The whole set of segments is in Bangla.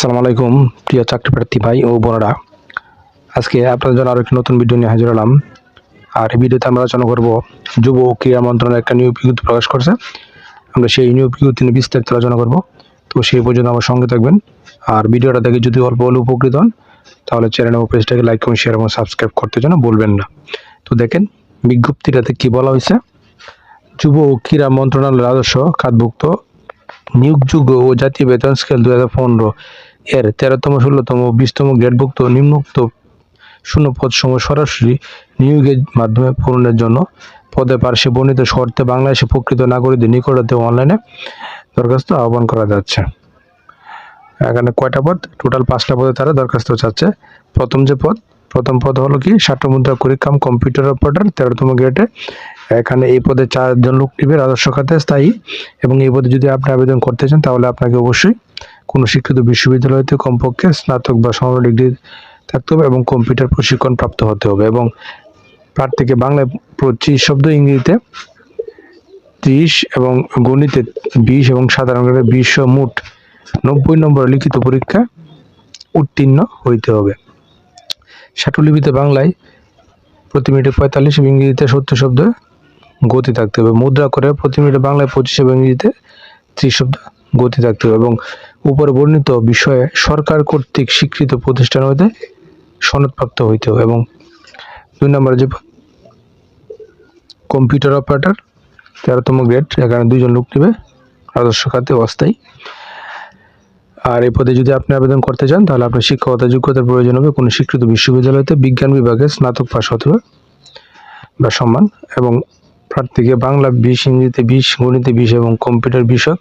আসসালামু আলাইকুম, প্রিয় চাকরি প্রার্থী ভাই ও বোনেরা। আজকে আপনাদের জন্য আরও একটি নতুন ভিডিও নিয়ে হাজির হলাম। আর এই ভিডিওতে আমরা আলোচনা করব যুব ও ক্রীড়া মন্ত্রণালয় একটা নিয়োগ বিজ্ঞপ্তি প্রকাশ করছে। আমরা সেই নিয়োগ বিজ্ঞপ্তি নিয়ে বিস্তারিত আলোচনা করব। তো সেই পর্যন্ত আমার সঙ্গে থাকবেন। আর ভিডিওটা দেখে যদি অল্প হলে উপকৃত হন, তাহলে চ্যানেল ও পেজটাকে লাইক করুন শেয়ার এবং সাবস্ক্রাইব করতে যেন বলবেন না। তো দেখেন, বিজ্ঞপ্তিটাতে কি বলা হয়েছে? যুব ও ক্রীড়া মন্ত্রণালয়ের রাজস্ব খাতভুক্ত নিয়োগযোগ্য ও জাতীয় বেতন স্কেল দু হাজার পনেরো। এর তেরোতম, ষোলোতম, বিশতম গ্রেডভুক্ত, নিম্নোক্ত শূন্য পদ সময় সরাসরি নিয়োগের মাধ্যমে পূরণের জন্য পদে পার্শ্বে বর্ণিত শর্তে বাংলাদেশে প্রকৃত নাগরিকদের নিকটতে অনলাইনে দরখাস্ত আহ্বান করা যাচ্ছে। এখানে কয়টা পদ? টোটাল পাঁচটা পদে তারা দরখাস্ত চাচ্ছে। প্রথম যে পদ, প্রথম পদ হলো কি? মুদ্রা করিকাম কম্পিউটার অপারেটর, তেরোতম গ্রেডে। এখানে এই পদে চারজন লোক নিবে রাজস্ব খাতে স্থায়ী। এবং এই পদে যদি আপনি আবেদন করতে চান, তাহলে আপনাকে অবশ্যই কোনো শিক্ষিত বিশ্ববিদ্যালয়তে কমপক্ষে স্নাতক বা সমর ডিগ্রি থাকতে হবে এবং কম্পিউটার প্রশিক্ষণ প্রাপ্ত হতে হবে এবং প্রার্থীকে বাংলায় পঁচিশ শব্দ ইংরেজিতে ত্রিশ এবং গণিতে বিশ এবং সাধারণ বিশ মোট নব্বই নম্বর লিখিত পরীক্ষা উত্তীর্ণ হইতে হবে। ষাটলিপিতে বাংলায় প্রতি মিনিটে পঁয়তাল্লিশ এবং ইংরেজিতে সত্তর শব্দ গতি থাকতে হবে। মুদ্রা করে প্রতি মিনিটে বাংলায় পঁচিশ এবং ইংরেজিতে ত্রিশ শব্দ গতি থাকতে হবে এবং উপরে বর্ণিত বিষয়ে সরকার কর্তৃক স্বীকৃত প্রতিষ্ঠান হইতে সনদপ্রাপ্ত হইতে হবে এবং দুই নম্বরে যে কম্পিউটার অপারেটর, তেরোতম গ্রেড, এখানে দুইজন লোক নেবে রাজস্ব খাতে অস্থায়ী। আর এই পদে যদি আপনি আবেদন করতে চান, তাহলে আপনার শিক্ষকতা যোগ্যতার প্রয়োজন হবে কোনো স্বীকৃত বিশ্ববিদ্যালয়তে, বিজ্ঞান বিভাগে স্নাতক পাশ হতে হবে বা সম্মান এবং প্রার্থীকে বাংলা বিশ, ইংরেজিতে বিশ, গণিতে বিশ এবং কম্পিউটার বিষয়ক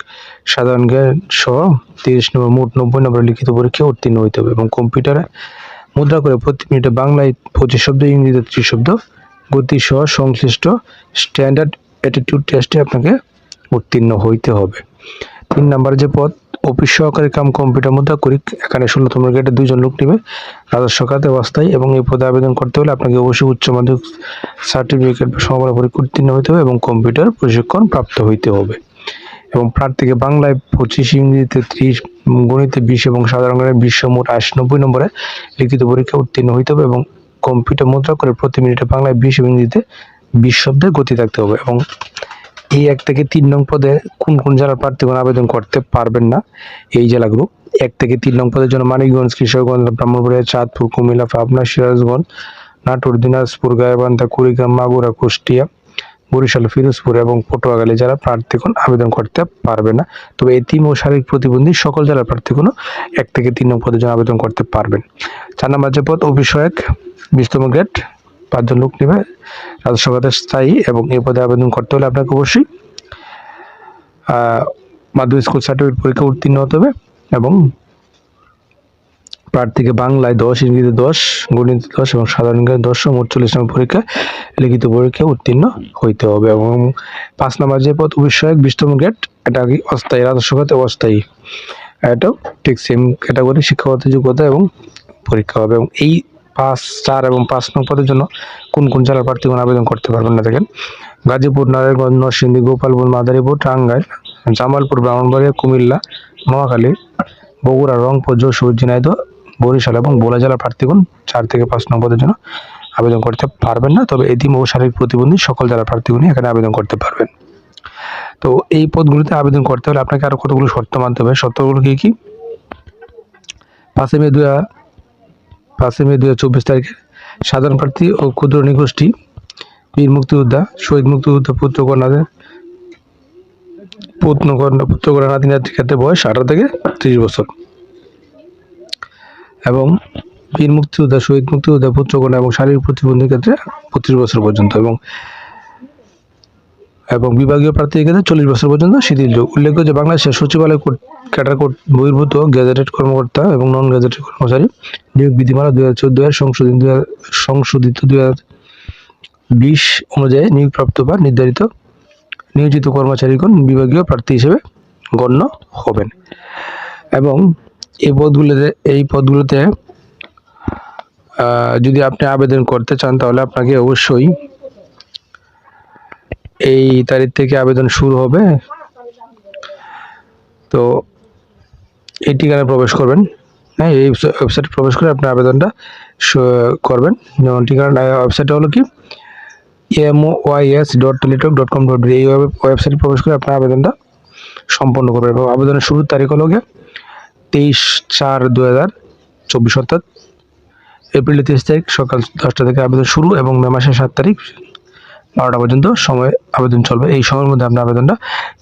সাধারণ জ্ঞান সহ তিরিশ নম্বর, মোট নব্বই নম্বর লিখিত পরীক্ষায় উত্তীর্ণ হইতে হবে এবং কম্পিউটারে মুদ্রা করে প্রতি মিনিটে বাংলায় পঁচিশ শব্দ, ইংরেজিতে ত্রিশ শব্দ গতি সহ সংশ্লিষ্ট স্ট্যান্ডার্ড অ্যাটিটিউড টেস্টে আপনাকে উত্তীর্ণ হইতে হবে। তিন নম্বর যে পদ অফিস সহকারী কাম কম্পিউটার মধ্যে করি। এখানে ষোলোতম গ্রেডে দুইজন লোক নেবে। রাজস্ব খাতে অবস্থায় এবং এই পদে আবেদন করতে হলে আপনাকে অবশ্যই উচ্চ মাধ্যমিক সার্টিফিকেট বা সমাপনী পরীক্ষা উত্তীর্ণ হইতে হবে এবং কম্পিউটার প্রশিক্ষণ প্রাপ্ত হইতে হবে। এবং প্রার্থীকে বাংলায় পঁচিশ ইংরেজিতে ত্রিশ, গণিতে বিশ এবং সাধারণ জ্ঞানে বিশ মোট আশি নব্বই নম্বরে লিখিত পরীক্ষা উত্তীর্ণ হইতে হবে এবং কম্পিউটার মুদ্রা করে প্রতি মিনিটে বাংলায় বিশ এবং ইংরেজিতে বিশ শব্দের গতি থাকতে হবে এবং এই এক থেকে তিন নং পদে কোন কোন জেলার প্রার্থীগণ আবেদন করতে পারবেন না? এই জেলাগুলো। এক থেকে তিন নং পদের জন্য মানিকগঞ্জ কিশোরগঞ্জ ব্রাহ্মণবাড়িয়া, চাঁদপুর, কুমিল্লা, পাবনা, সিরাজগঞ্জ, নাটোর, দিনাজপুর, গাইবান্ধা, কুড়িগ্রাম, মাগুরা, কুষ্টিয়া, বরিশাল, ফিরোজপুর এবং পটুয়াখালী জেলার প্রার্থীগণ আবেদন করতে পারবে না। তবে এতিম ও শারীরিক প্রতিবন্ধী সকল জেলার প্রার্থীগণও এক থেকে তিন নং পদের জন্য আবেদন করতে পারবেন। চার নম্বর যে পদ অভিষয়ক বিশতম গ্রেড পাঁচজন লোক নেবে। রাজস্ব স্থায়ী এবং এই পদে আবেদন করতে হলে আপনাকে অবশ্যই মাধ্যমিক স্কুল সার্টিফিকেট পরীক্ষা উত্তীর্ণ হতে হবে এবং প্রার্থীকে বাংলায় দশ ইংরেজি দশ, গণিত দশ এবং সাধারণ জ্ঞান দশ মোট চল্লিশ নম্বর পরীক্ষা লিখিত পরীক্ষা উত্তীর্ণ হইতে হবে এবং পাঁচ নম্বর যে পদ বিষয়ক বিশতম গ্রেড এটা অস্থায়ী? রাজস্ব খাতে অস্থায়ী। এটাও ঠিক সেম ক্যাটাগরি শিক্ষাগত যোগ্যতা এবং পরীক্ষা হবে এবং এই পাঁচ, চার এবং পাঁচ নং পদের জন্য কোন কোন জেলার প্রার্থীগণ আবেদন করতে পারবেন না দেখেন। গাজীপুর, নারায়ণগঞ্জ, নরসিংদী গোপালপুর মাদারীপুর, টাঙ্গাইল, জামালপুর, ব্রাহ্মণবাড়িয়া, কুমিল্লা, নোয়াখালী, বগুড়া, রংপুর, যশোর, ঝিনাইদহ, বরিশাল এবং বোলা জেলার প্রার্থীগণ চার থেকে পাঁচ নং পদের জন্য আবেদন করতে পারবেন না, তবে এদিন ও শারীরিক প্রতিবন্ধী সকল জেলার প্রার্থীগণই এখানে আবেদন করতে পারবেন। তো এই পদগুলিতে আবেদন করতে হলে আপনাকে আরও কতগুলো শর্ত মানতে হবে? শর্তগুলো কি কি? পাঁচই মে দুই হাজার- পাঁচই মে দু হাজার চব্বিশ তারিখে সাধারণ প্রার্থী ও ক্ষুদ্র নিগোষ্ঠী বীর মুক্তিযোদ্ধা, শহীদ মুক্তিযোদ্ধা পুত্র কন্যাদের পুত্র কন্যা পুত্র কন্যা নাতি নাতির ক্ষেত্রে বয়স আঠারো থেকে ত্রিশ বছর। এবং বীর মুক্তিযোদ্ধা, শহীদ মুক্তিযোদ্ধা পুত্র কন্যা এবং শারীরিক প্রতিবন্ধীর ক্ষেত্রে পঁচিশ বছর পর্যন্ত। এবং এবং বিভাগীয় প্রার্থীর ক্ষেত্রে চল্লিশ বছর পর্যন্ত শিথিল। যোগ উল্লেখ্য যে বাংলাদেশের সচিবালয় ক্যাডার কোর্ট বহির্ভূত গ্যাজেটেড কর্মকর্তা এবং নন গ্যাজেটেড কর্মচারী নিয়োগ বিধিমালা দুই হাজার চোদ্দ এর সংশোধন দুই হাজার সংশোধিত দুই হাজার বিশ অনুযায়ী নিয়োগপ্রাপ্ত বা নির্ধারিত নিয়োজিত কর্মচারীগণ বিভাগীয় প্রার্থী হিসেবে গণ্য হবেন। এবং এই পদগুলোতে এই পদগুলোতে যদি আপনি আবেদন করতে চান তাহলে আপনাকে অবশ্যই এই তারিখ থেকে আবেদন শুরু হবে। তো এই ঠিকানায় প্রবেশ করবেন। হ্যাঁ এই ওয়েবসাইটে প্রবেশ করে আপনি আবেদনটা করবেন। যেমন ঠিকানা ওয়েবসাইটটা হলো কি? MO YS dot Teletalk dot com dot এই ওয়েবসাইটে প্রবেশ করে আপনার আবেদনটা সম্পন্ন করবেন। এবং আবেদনের শুরুর তারিখ হলো গিয়ে তেইশ চার দু হাজার চব্বিশ, অর্থাৎ এপ্রিলের তেইশ তারিখ সকাল দশটা থেকে আবেদন শুরু এবং মে মাসের সাত তারিখ বারোটা পর্যন্ত সময় আবেদন চলবে। এই সময়ের মধ্যে আপনি আবেদনটা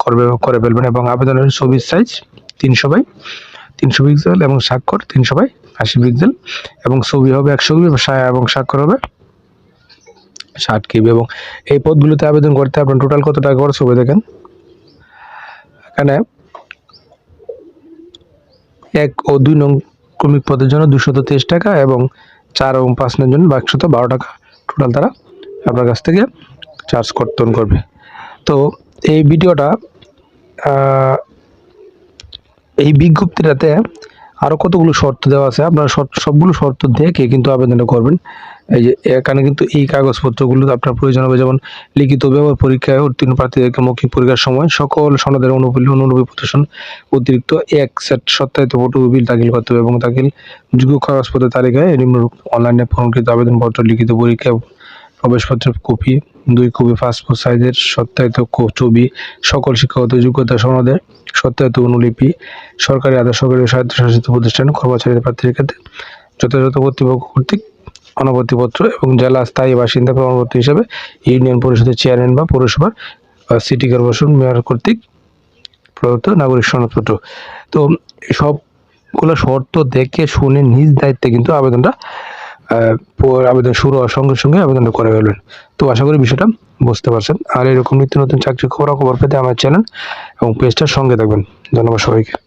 করবে, করে ফেলবেন এবং আবেদনের ছবির সাইজ তিনশো বাই তিনশো পিক্সেল এবং স্বাক্ষর তিনশো বাই আশি পিক্সেল এবং ছবি হবে একশো কেবি এবং স্বাক্ষর হবে ষাট কেবি এবং এই পদগুলোতে আবেদন করতে আপনার টোটাল কত টাকা খরচ হবে দেখেন। এখানে এক ও দুই নং ক্রমিক পদের জন্য দুশত তেইশ টাকা এবং চার এবং পাঁচ নং জন্য একশত বারো টাকা টোটাল তারা আপনার কাছ থেকে চার্জ কর্তন করবে। তো এই ভিডিওটা এই বিজ্ঞপ্তিটাতে আরও কতগুলো শর্ত দেওয়া আছে, আপনারা সবগুলো শর্ত দেখে কিন্তু আবেদনটা করবেন। এই যে এখানে কিন্তু এই কাগজপত্রগুলো আপনার প্রয়োজন হবে, যেমন লিখিত ব্যবহার পরীক্ষায় উত্তীর্ণ প্রার্থীদেরকে মৌখিক পরীক্ষার সময় সকল সনদের অনুপল্লী অনুরূপী প্রদর্শন, অতিরিক্ত এক সেট সত্যায়িত ফটো বিল দাখিল করতে হবে এবং দাখিল যোগ্য কাগজপত্রের তালিকায় নিম্নরূপ অনলাইনে পূরণকৃত আবেদনপত্র, লিখিত পরীক্ষা প্রবেশপত্রের কপি, দুই কপি পাসপোর্ট সাইজের সত্যায়িত ছবি, সকল শিক্ষাগত যোগ্যতা সনদের সত্যায়িত অনুলিপি, সরকারি আধা সরকারি স্বায়ত্তশাসিত প্রতিষ্ঠান, কর্মচারীদের প্রার্থীর ক্ষেত্রে যথাযথ কর্তৃপক্ষ কর্তৃক অনাপত্তিপত্র এবং জেলা স্থায়ী বাসিন্দা প্রমাণপত্র হিসেবে ইউনিয়ন পরিষদের চেয়ারম্যান বা পৌরসভার সিটি কর্পোরেশন মেয়র কর্তৃক প্রদত্ত নাগরিক সনদপত্র। তো সবগুলো শর্ত দেখে শুনে নিজ দায়িত্বে কিন্তু আবেদনটা আবেদন শুরু হওয়ার সঙ্গে সঙ্গে আবেদনটা করে ফেলবেন। তো আশা করি বিষয়টা বুঝতে পারছেন। আর এরকম নিত্য নতুন চাকরি খবর খবর পেতে আমার চ্যানেল এবং পেজটার সঙ্গে থাকবেন। ধন্যবাদ সবাইকে।